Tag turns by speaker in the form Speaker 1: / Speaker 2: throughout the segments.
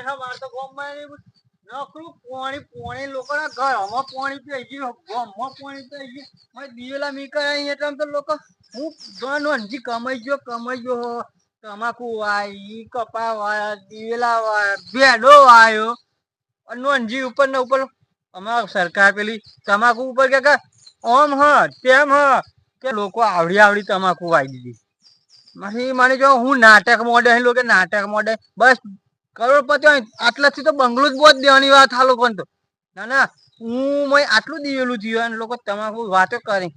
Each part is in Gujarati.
Speaker 1: છે મારે તો ગામમાં નકરું પાણી પાણી લોકોના ઘરમાં પાણી પી ગયું, ગામમાં પાણી પી ગયું. મારે દિવેલા મીકા અહીં એટલે તો લોકો, હું ઘણ નોંધી કમાઈ ગયો કમાઈ ગયો તમાકુ વાય કપા વાય દિવેલા વાય ભેડો વાયો નોંધી ઉપર ને ઉપર, અમારા સરકાર પેલી તમાકુ ઉપર કે આમ હ, તેમ હ, કે લોકો આવડી આવડી તમાકુ વાઈ દીધી. મારી મને જો હું નાટક મોડે લોકો નાટક મોડે, બસ કરોડપતિ હોય આટલાથી તો બંગલો જ બહુ જ દેવાની વાત આ લોકોને તો. ના ના, હું મેં આટલું દિવેલું થયું અને લોકો તમાકુ વાતો કરી.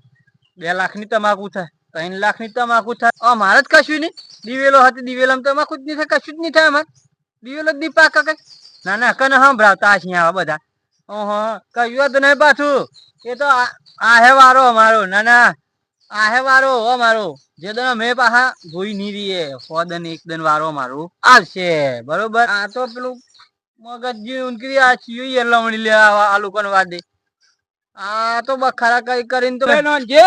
Speaker 1: બે લાખની તમાકુ થાય, ત્રણ લાખની તમાકુ થાય. આ મારે જ કશું નહીં. દિવેલો હતી દિવેલો તમાકુ જ નહીં થાય, કશું જ નહીં થાય અમારે. દિવેલો જ નહીં પાક કઈ. ના ના, કને સંભળાવતા છીએ આવા બધા. ઓહો કહ્યું તો નહીં પાછું. એ તો આ- આહે વારો અમારો. ના ના આહે વારો મારો. જે દન મેં પાહા જોઈ ની રીએ. દન એક દન વારો મારો આવશે. બરોબર? આ તો પેલું મગજ જે ઉનકી આ છીએ એ લવણી લે આ લોકોને વાદે. આ તો બખારા કરી કરીને તો
Speaker 2: જે?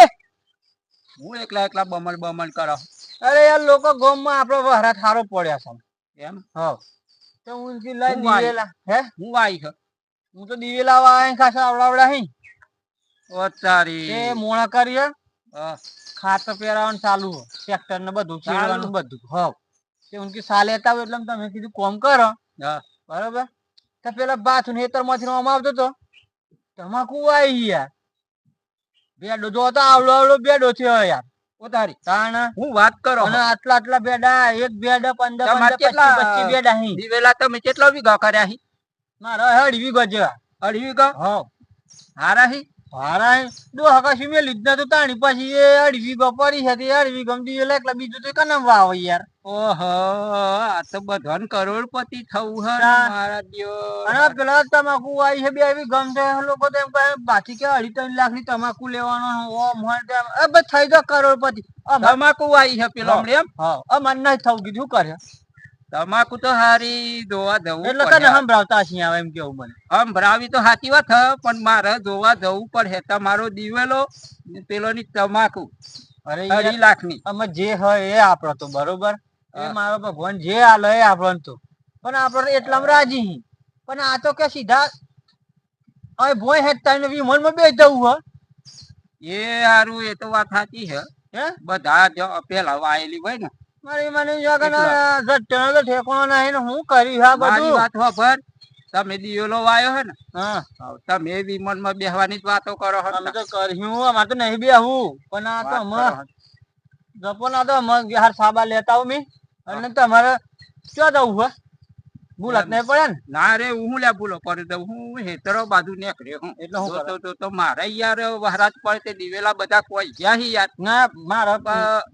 Speaker 2: હું એકલા એકલા બમણ બમણ કરો
Speaker 1: અરે યાર લોકો ગામમાં આપણો વહરા થારો પડ્યા છે.
Speaker 2: એમ?
Speaker 1: હો. તો ઉનકી લઈ દીવેલા. હે?
Speaker 2: હું વાઈ છું?
Speaker 1: હું તો દિવેલા વાય ખાસા આવડાવડા હી
Speaker 2: ઓ તારી.
Speaker 1: તે મોણા કરીએ
Speaker 2: હા.
Speaker 1: ખાતર પહેરાવાનું ચાલુ ટ્રેક્ટર ને બધું
Speaker 2: ચાલુ?
Speaker 1: ખેડવાનું બધું. હા તે ઉનકી સાલે લેતા હોય એટલે તમે કીધું કોમ કરો.
Speaker 2: હા.
Speaker 1: બરોબર? તો પેલા બાથુ હેતરમાંથી આમ આવતો તો. તમાકુ આવી યાર બેડો જો તો આવડો આવડો બેડો છે યાર.
Speaker 2: ઓ તારી.
Speaker 1: તાણ
Speaker 2: હું વાત કરો
Speaker 1: અને આટલા આટલા બેડા એક બેડા પંદર
Speaker 2: તમારે
Speaker 1: પંદર
Speaker 2: કેટલા?
Speaker 1: પચીસ પચીસ બેડા હી.
Speaker 2: દિવેલા તમે કેટલા વીઘા કર્યા હી?
Speaker 1: મારા હળી વીઘો જેવા.
Speaker 2: અઢી વીઘા?
Speaker 1: હા
Speaker 2: હારા હી?
Speaker 1: હારા દો હકાશી મેં લીધા તો તાણી. પછી એ અઢી વીઘો છે તે અઢી વીઘો દિવેલા એકલા બીજું તો કનમ વાવ યાર.
Speaker 2: ઓહો આ તો બધાને કરોડપતિ થવું હે. મારા દિયો.
Speaker 1: અને પેલા તમાકુ આવી છે બે આવી ગમ છે લોકો તો એમ કહે બાકી કે અઢી ત્રણ લાખની તમાકુ લેવાનો ઓમ હોય તેમ એ થઈ જાવ કરોડપતિ.
Speaker 2: તમાકુ આવી છે પેલો એમ?
Speaker 1: હા. અમાર નહીં થવું કીધું કરે.
Speaker 2: તમાકુ તો હારી જોવા જવું
Speaker 1: એટલે તને સંભળાવતા છીએ આવે એમ કેવું મને?
Speaker 2: સંભળાવી તો સાચી વાત હે પણ મારે જોવા જવું પડે તમારો દિવેલો પેલો ની તમાકુ.
Speaker 1: અરે
Speaker 2: અઢી લાખની
Speaker 1: અમે જે હોય એ આપણો તો બરોબર? એ મારો ભગવાન જે આલે એ આપણો તો. પણ આપણે એટલામાં રાજી પણ આ તો કે સીધા હવે ભોય હે તને વિમાનમાં બે જવું હો?
Speaker 2: એ હારું એ તો વાત સાચી છે
Speaker 1: હે?
Speaker 2: બધા પેલા વાયેલી હોય ને.
Speaker 1: મારી મને નહીં ને હું કરી હા બધું.
Speaker 2: વાત ખબર તમે દિવેલો વાયો હે ને.
Speaker 1: હા.
Speaker 2: તમે વિમનમાં બેહવાની જ વાતો કરો
Speaker 1: અમે તો કર્યું અમારે તો નહીં બી પણ આ તો અમે જપો ના તો અમે હાર સાબા લેતા આવું મી. અને તમારે ક્યાં જવું હે? ભૂલત. નહીં પડે ને?
Speaker 2: ના રે હું લે ભૂલો કરી દઉં. હું હેતરો બાજુ નીકળ્યો હું.
Speaker 1: એટલે હું
Speaker 2: તો તો મારે યાર વહરાજ પડે તે દિવેલા બધા કોઈ ગયા હી યાર.
Speaker 1: ના મારા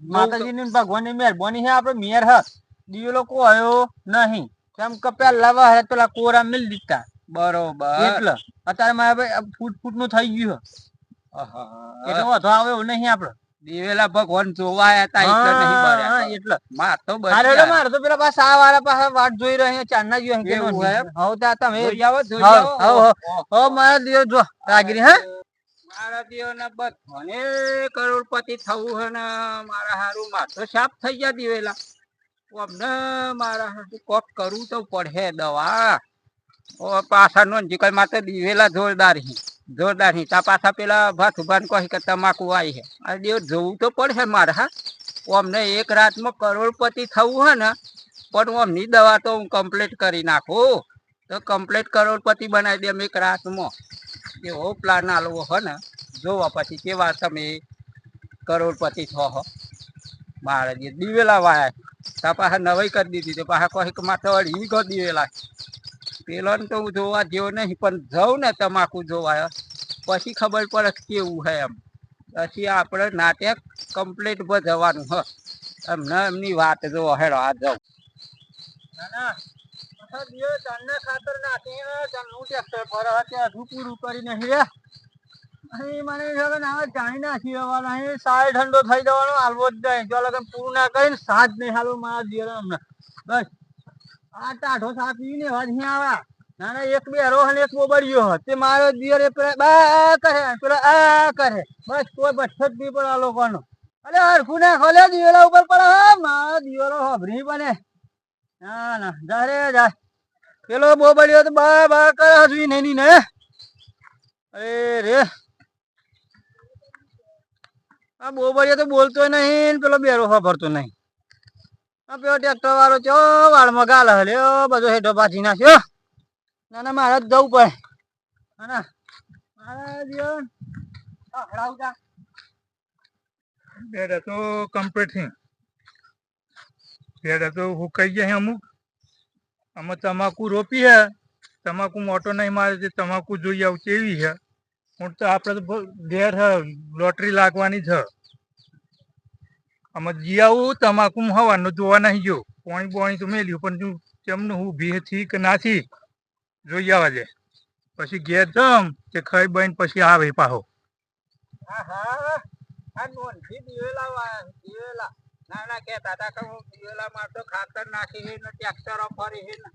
Speaker 1: માતાજી ની ભગવાનની મેર બોની હે આપડે મેર હ. દિવેલો કોયો નહીં. કેમ કે પેલા વહરાજ પેલા કોરા મિલ દીધા.
Speaker 2: બરોબર.
Speaker 1: એટલે અત્યારે મારે ફૂટ ફૂટનું થઈ ગયું. એટલે વધો આવે એવું નહીં આપડે
Speaker 2: દિવેલા ભગવાન જોવા આયા તા એટલે નહીં
Speaker 1: હા, એટલે
Speaker 2: માર તો બસ.
Speaker 1: મારે તો પેલા પાછા આ વાળા પાસે વાટ જોઈ રહ્યા ચાંદના જોઈ કે
Speaker 2: નો?
Speaker 1: હવે ત્યાં તમે
Speaker 2: જોઈ આવો, જોઈ આવો.
Speaker 1: હાવ, હાવ. મારા દિવસ જો રાગીરી હા
Speaker 2: મારા દિયોના બધાને કરોડપતિ થવું હે ને મારા હારું તો સાફ થઈ ગયા દિવેલા અમને મારા હારું કોક કરવું તો પડે દવા ઓ પાછા નો જીકલમાં દિવેલા જોરદાર હી. જોરદાર હી. તા પાછા પેલા ભાત ઉભાન કહી કે તમાકુ આવી હે. આ દેવ, જોવું તો પડશે મારે, હા. અમને એક રાતમાં કરોડપતિ થવું હે ને, પણ અમની દવા તો હું કમ્પ્લીટ કરી નાખું તો કમ્પ્લીટ કરોડપતિ બનાવી દે એક રાતમાં. એવો પ્લાન આલવો હે ને, જોવા પછી કેવા તમે કરોડપતિ થો હો. મારે દિવેલા વાયા તા પાછા નવાઈ કરી દીધી. તો પાછા કહી કે માથે વળી વીઘો દિવેલા પેલો ને તો હું જોવા જેવો નહીં, પણ જઉં ને તમાકુ જોવા. પછી ખબર પડે કેવું હે એમ. પછી આપણે નાટક કમ્પ્લીટ ભજવવાનું હ. એમને એમની વાત જો હેડો, આ જાઉં.
Speaker 1: ના ના દિવસ ચાંદના ખાતર નાખીને ચાંદનું ટ્રેક્ટર પર હવે હજુ પૂરું કરીને નહીં મને છે કે ના જાણી નાખી અહીં સાય ઠંડો થઈ જવાનો, હાલવો જ જાય જો લગન પૂરું ના કરીને સાજ નહીં હાલો, મારા દિયર અમને બસ. આ ટાઢો સાપી ને આવા. ના ના એક બે રોહન એક બોબડિયો તે મારો દિયર એ બા કરે. પેલો, આ કરે. બસ કોઈ બચ્છો જ નહીં પડે આ લોકોનો. અરે હરખું ના ખોલે દિવેલા ઉપર પડે. હે, મારો દિવેલો હભરી બને. ના ના, જા જા. પેલો બોબડિયો તો બા બા કરે હજુ નહીં ને. અરે રે. આ બોબરિયો તો બોલતો નહીં પેલો બેરો ખબરતો નહીં. પેલો ટ્રેક્ટર વાળો ચો વાળમાં ગાલ હલ્યો બધો હેઠો પાછી નાખ્યો ના ના, મારે જ જવું પડે. ના મારે જીવન
Speaker 3: તો કમ્પ્લીટ છે બેડા તો હુકાઈ ગયા અમુક. અમે તમાકુ રોપી હે. તમાકુ મોટો નહીં મારે છે તમાકુ જોઈ આવું કેવી છે હું તો આપણે તો ઘેર લોટરી લાગવાની છે આમાં જી આવું તમાકુ હવાનું જોવા નહીં જો પાણી પાણી તો મેલ્યું પણ જો કેમનું હું ભીથી કે નાથી જોઈ આવવા દે પછી ઘેર જમ કે ખાઈ બન પછી આવે પાહો.
Speaker 2: આહા, જેન નોંધી દિવેલા વાયા છે, દિવેલા. ના ના કહેતા હતા કે હું દિવેલામાં તો ખાતર નાખી છે ને ટ્રેક્ટરો ફરી છે ને.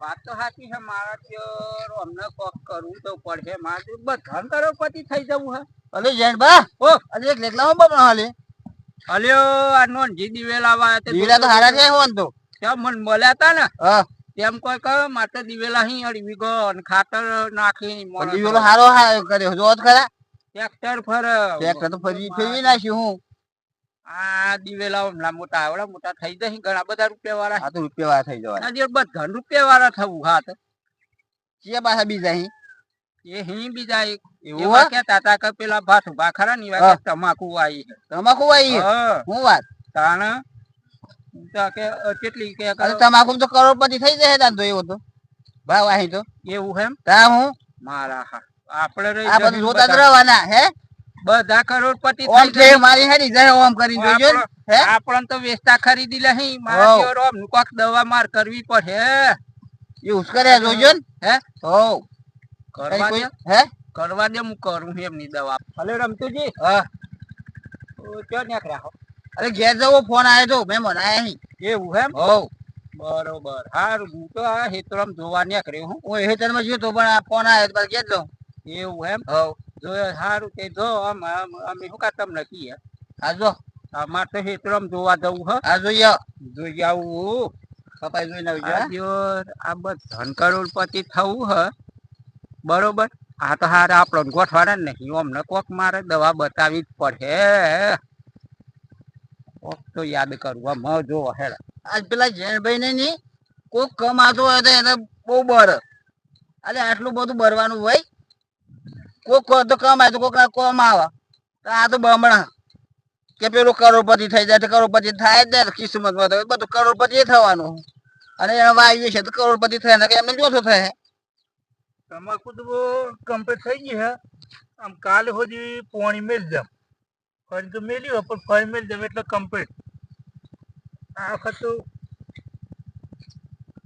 Speaker 2: વાત તો સાચી છે મારા ત્યો અમને કોક કરવું તો પડશે. મારે બધા કરોડપતિ થઈ જવું હે.
Speaker 1: અલે જૈન બા
Speaker 2: ઓ.
Speaker 1: અરે એક લેખલા હું બપના હાલે.
Speaker 2: અલ્યો આ નોંધી દિવેલા વાયા તે
Speaker 1: દીવડા તો હારા છે હોન તો.
Speaker 2: ત્યાં મને મળ્યા તા ને
Speaker 1: હા.
Speaker 2: તેમ કોઈ મારે દિવેલા અહીં અડવી ગયો અને ખાતર નાખી
Speaker 1: પણ હારો હારો કર્યો. જોત ખરા.
Speaker 2: ટ્રેક્ટર ફર
Speaker 1: ટ્રેક્ટર તો ફરી ફેરવી નાખ્યું હું.
Speaker 2: આ દિવેલા હમણાં મોટા આવડા મોટા થઈ જશે ઘણા બધા રૂપિયા વાળા
Speaker 1: તો રૂપિયા વાળા થઈ જવાય
Speaker 2: આજે બધા રૂપિયા વાળા થવું હા તો.
Speaker 1: પાછા બીજા અહીં
Speaker 2: એ હી બીજા એક.
Speaker 1: એવું
Speaker 2: એવા હતા કે પેલા ભાત ઊભા ખરા ને એવા તમાકુ આવી
Speaker 1: તમાકુ આવી
Speaker 2: હું.
Speaker 1: વાત?
Speaker 2: તાણ? કે કેટલી કે
Speaker 1: તમાકુ તો કરોડપતિ થઈ જાય તાન તો એવો તો. ભાવ અહીં તો.
Speaker 2: એવું એમ
Speaker 1: તા હું?
Speaker 2: મારા હા. આપણે રહી
Speaker 1: આ બધું જોતા જ રહેવાના હે?
Speaker 2: બધા કરોડપતિ
Speaker 1: ઓમ
Speaker 2: થઈ
Speaker 1: છે મારી હેડી જાય ઓમ કરી જોજો હે?
Speaker 2: આપણને તો વેચતા ખરીદી લે હી
Speaker 1: હોવ.
Speaker 2: મારા કોક દવા માર કરવી પડે.
Speaker 1: એવું કરે જોજો ને
Speaker 2: હે?
Speaker 1: હો
Speaker 2: કરવા દે?
Speaker 1: હે?
Speaker 2: કરવા દે હું કરું એમની દવા. હલે રમતુજી.
Speaker 1: હા.
Speaker 2: તો ક્યાં નીકળ્યા
Speaker 1: અરે ઘેર જવો ફોન આવ્યો તો. મેં મનાયા અહીં
Speaker 2: એવું એમ?
Speaker 1: હોવ.
Speaker 2: બરોબર. હું તો આ હેતરમ જોવા નીકળ્યો હું.
Speaker 1: હું એ તરમાં તો પણ આ ફોન આવ્યો તો ઘેર જો
Speaker 2: એવું એમ?
Speaker 1: હો
Speaker 2: જોયો સારું તે જો આમ આમ અમે શું કા તમને કીએ?
Speaker 1: આ જો.
Speaker 2: અમાર તો હેતરમ જોવા જવું હ.
Speaker 1: આ જોઈએ
Speaker 2: જોઈ આવું.
Speaker 1: કપાઈ જોઈને આવી
Speaker 2: આ આ બધા કરોડપતિ થવું હ. બરોબર? આ તો હારે આપણો ગોઠવાડે ને નહીં. અમને કોક મારે દવા બતાવી જ પડે. કોક તો યાદ કરવા મ જો હેડ.
Speaker 1: આજ પેલા જૈનભાઈ ને ની કોક કમાતો હોય તો એને બહુ બર. અરે આટલું બધું ભરવાનું હોય? કોક તો કમાય, તો કોક કોમ આવે તો આ તો બમણા. કે પેલું કરોડપતિ થઈ જાય તો કરોડપતિ થાય જ કિસ્મતમાં તો બધું કરોડપતિ થવાનું. અને એને વાયુ છે તો કરોડપતિ થાય ને એમને જોતો થાય.
Speaker 3: તમાકુ તો કમ્પ્લીટ થઈ ગઈ હે આમ કાલે સુધી પોણી મેળ જામ ફરી તો મેલ્યું પણ ફરી મેળ જામ એટલે કમ્પ્લીટ આ વખત તો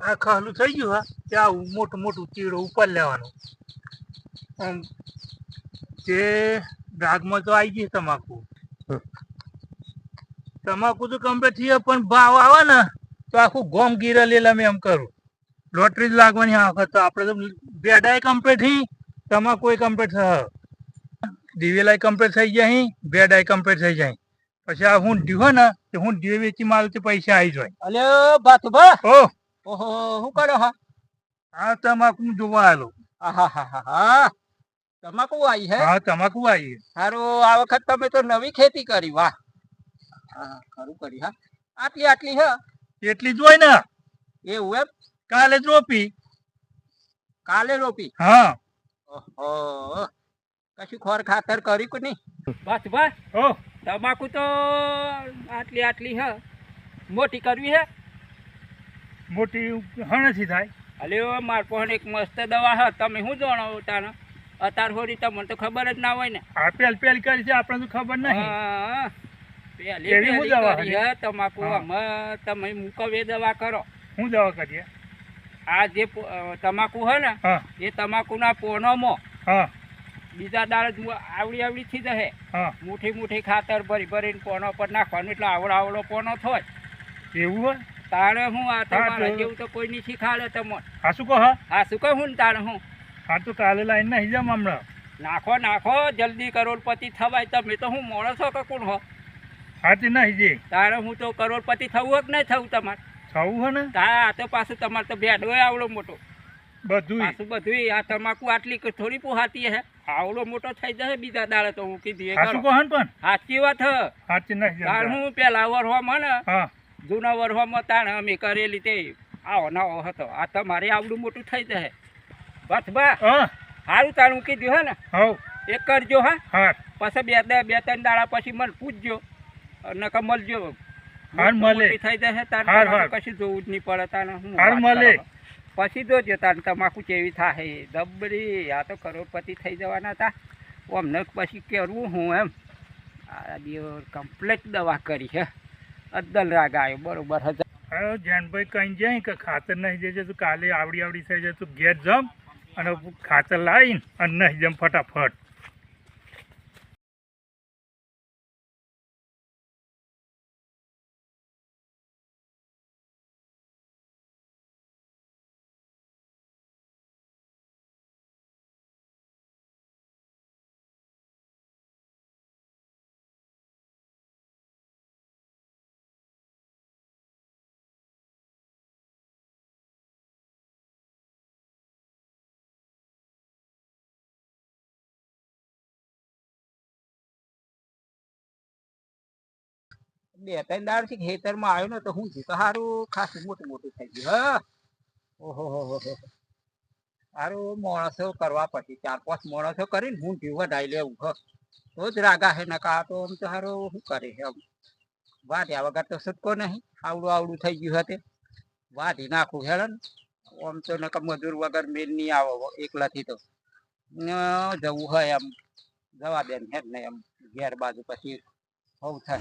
Speaker 3: આ ખાલું થઈ ગયું હા. ત્યાં મોટું મોટું ચીડો ઉપર લેવાનું. આમ જે ડાગમાં તો આવી ગઈ તમાકુ. તમાકુ તો કમ્પ્લીટ થઈ પણ ભાવ આવે ને તો આખું ગોમ ગીરા લેલા મેં એમ કરું. લોટરી જ લાગવાની આ વખત તો આપણે તો બેડાય કમ્પ્લીટ થઈ તમાકુ કમ્પ્લીટ થયો દિવેલાય કમ્પ્લીટ થઈ જાય અહીં બેડાય કમ્પ્લીટ થઈ જાય પછી આ હું ડ્યુ ને તે હું ડ્યુ વેચી તે પૈસા આવી જાય.
Speaker 2: અલે ભાતુભા
Speaker 3: ઓ.
Speaker 2: ઓહો શું કરો હા?
Speaker 3: આ તમાકુ જોવા આવેલો
Speaker 2: આહાહાહા. તમાકુ આવી હે?
Speaker 3: હા તમાકુ આવી
Speaker 2: સારું આ વખત તમે તો નવી ખેતી કરી વાહ. હા ખરું કરી હા. આટલી આટલી હે?
Speaker 3: એટલી જ હોય ને.
Speaker 2: એવું એમ?
Speaker 3: કાલે જ રોપી.
Speaker 2: કાલે રોપી?
Speaker 3: હા.
Speaker 2: ઓહો. કશું ખોર ખાતર કરી કે નહીં? બસ બસ.
Speaker 3: ઓ
Speaker 2: તમાકુ તો આટલી આટલી હ. મોટી કરવી હે?
Speaker 3: મોટી હણસી થાય.
Speaker 2: અલ્યો માર પાસે એક મસ્ત દવા હ. તમે શું જાણો તાને અતાર હોરી તમને તો ખબર જ ના હોય ને.
Speaker 3: આ પેલ પેલ કરી છે આપણે તો ખબર નહીં.
Speaker 2: હા, પેલી
Speaker 3: દવા
Speaker 2: કરી તમાકુ.
Speaker 3: હા.
Speaker 2: આમાં તમે મૂકો એ દવા કરો.
Speaker 3: હું દવા કરીએ?
Speaker 2: આ જે તમાકુ હોય ને એ તમાકુના પોનોમાં બીજા દાળ આવડી આવડી થી જશે
Speaker 3: મુઠી
Speaker 2: મુઠ્ઠી ખાતર ભરી ભરીને પોનો પર નાખવાનું એટલે આવડો આવડો પોનો થાય.
Speaker 3: એવું હોય?
Speaker 2: તાણે હું આ તમારે જેવું તો કોઈ નહીં શીખાડે તમને.
Speaker 3: હા શું કહો હા?
Speaker 2: શું કહું ને તાણે હું?
Speaker 3: હા તો કાલે લાઈન નહીં જામ હમણાં
Speaker 2: નાખો નાખો જલ્દી કરોડપતિ થવાય. તમે તો હું મોડો છો કે કોણ હો?
Speaker 3: હા તે નહીં જે
Speaker 2: તારે હું તો કરોડપતિ થવું જ નહીં થવું તમારે.
Speaker 3: થવું હે ને?
Speaker 2: હા તો પાછું તમારે તો ભેડો આવડો મોટો.
Speaker 3: બધું
Speaker 2: પાછું બધું આ તમાકુ આટલી થોડી પોહાતી હે? આવડો મોટો થઈ જશે બીજા દાડે તો હું કીધી
Speaker 3: સાચું
Speaker 2: કરો.
Speaker 3: ને પણ?
Speaker 2: સાચી વાત હ?
Speaker 3: સાચી નહીં
Speaker 2: તાણ હું પેલા વરવામાં ને
Speaker 3: હા.
Speaker 2: જૂના વરવામાં તાણ અમે કરેલી તે આવો હતો. આ તમારે આવડું મોટું થઈ જશે. બસ બા. સારું હું કીધું હે ને?
Speaker 3: હવ.
Speaker 2: એક કરજો હા.
Speaker 3: હા.
Speaker 2: પછી બે બે ત્રણ દાડા પછી મને પૂછજો. અને મળજો.
Speaker 3: હાર મળે.
Speaker 2: થઈ જશે તાર કશું જોવું જ નહીં પડે તાને હું
Speaker 3: હાર મળે.
Speaker 2: પછી જોજો તાર તમાકુ કેવી થાય દબડી આ તો કરોડપતિ થઈ જવાના હતા અમને પછી કરવું હું એમ. આ દિવસ કમ્પ્લેટ દવા કરી છે અદ્દલ રાગ આવ્યો બરોબર હજાર.
Speaker 3: જેનભાઈ કઈ જાય કે ખાતર નહીં જશે તો કાલે આવડી આવડી થઈ જાય તો ઘેર જમ અને ખાતર લાવીને અને નહીં જમ ફટાફટ.
Speaker 2: બે ત્રણ દાડથી ખેતરમાં આવ્યો ને તો હું તો સારું ખાસું મોટું મોટું થઈ ગયું, હા. ઓહો, હો સારું માણસો કરવા પછી ચાર પાંચ માણસો કરીને હું જીવ વધારી લેવું, હ. તો જ રાગા હે નકા, તો આમ તો સારું શું કરે છે આમ વાઢ્યા વગર તો છૂટકો નહીં, આવડું આવડું થઈ ગયું હતે. વાઢી નાખું હેળન, આમ તો નકા મજૂર વગર મેળ નહીં આવો એકલાથી તો. જવું હોય એમ. જવા દે ને એમ, ઘેર બાજુ પછી. હોવું થાય.